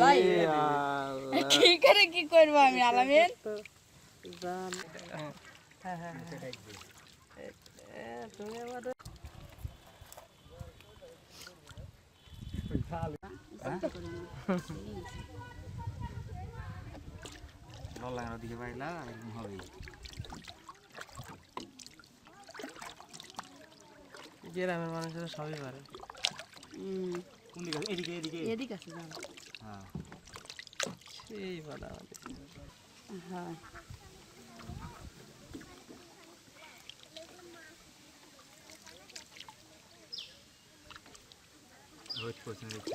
আল্লাহ। কি করে কি করব আমি আলামিন? দিকে পাইলা এরকম হবে গ্রামের মানুষেরা সবই পারে। হুম, কোন দিকে এদিকে এদিকে। আছে জাল হ্যাঁ সেই পারে আমাদের হ্যাঁ রোজ করছেন দেখতে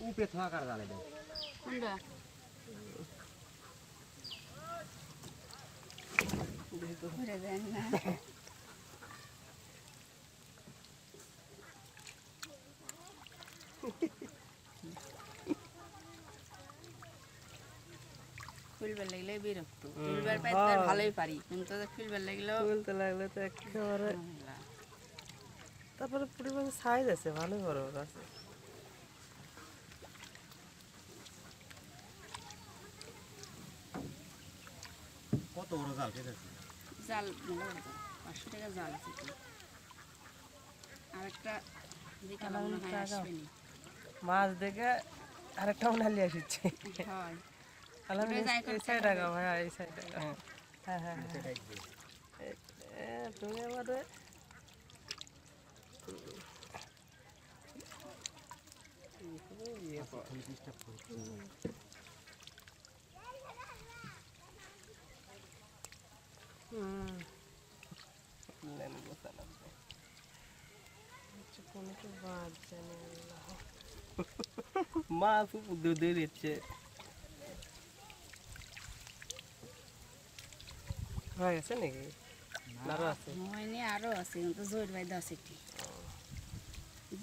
উপরে থাকা কার গালে দাও কোনটা ঘুরে দেন না খুলবার লাগলে বিরক্ত। খুলবার আর ভালোই পারি কিন্তু খুলবার লাগলেও লাগলে তো একেবারে তারপরে পরিমাণে সাইজ আছে ভালো বড় বড় আছে। কত বড় জাল জাল জাল। পাঁচশো টাকা জাল আছে হয় আসবেনি মাছ দেখে আরেকটা মনে হালিয়ে আসছে হয়। এই সাইড আগাও এই সাইড আগাও হ্যাঁ। হ্যাঁ হ্যাঁ এ- এ, তুমি আমাদের হুম লেন গোসালাম কোনো তো বাদ জানে আল্লাহ মাছ দুধ দিচ্ছে। হয়ে গেছে নাকি? আরও আছে? হয়নি আরও আছে কিন্তু জোর বাই দশ একটি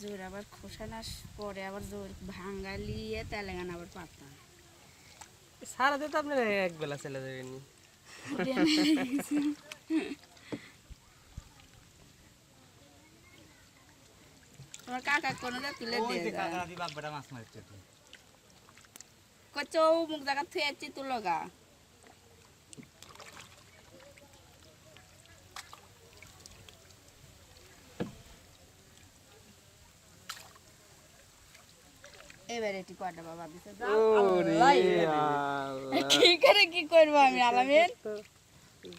জোর আবার খোসানাস পরে আবার জোর ভাঙ্গালিয়ে তেলেঙ্গান আবার পাতাম সারা দিন আপনার এক বেলা চলে যাবেন তোমার কাকা কোনো যা তুলে দিয়ে কাকা দি বাপ বেটা মাছ মারছে তো। কচৌ মুখ জায়গা থুয়ে যাচ্ছি তুলো গা। এবার এটি কয়টা বাবা দিছে যাও, আল্লাহ জানে। কি করে কি করব আমি আলামিন?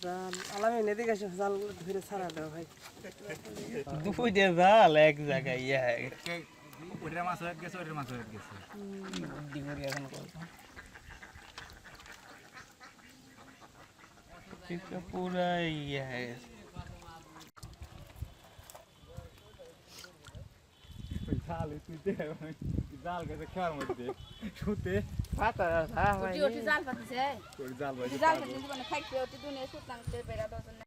জাল। আলামিন এদিকে এসে জালগুলো ধরে ছাড়া দাও ভাই। দুপুরে জাল এক জায়গায় ইয়া। ওটার মাছ হয়ে গেছে ওটার মাছ হয়ে গেছে। ডিগরি এখন করব পুরা ইয়া। হয়ে গেছে জাল শুতে জাল গেছে খেয়ার মধ্যে শুতে। পাতা হ্যাঁ জাল পাতিছে জাল জাল পাতিছে খাইতে উঠি দুনিয়া সুতলাং বেড়া দজন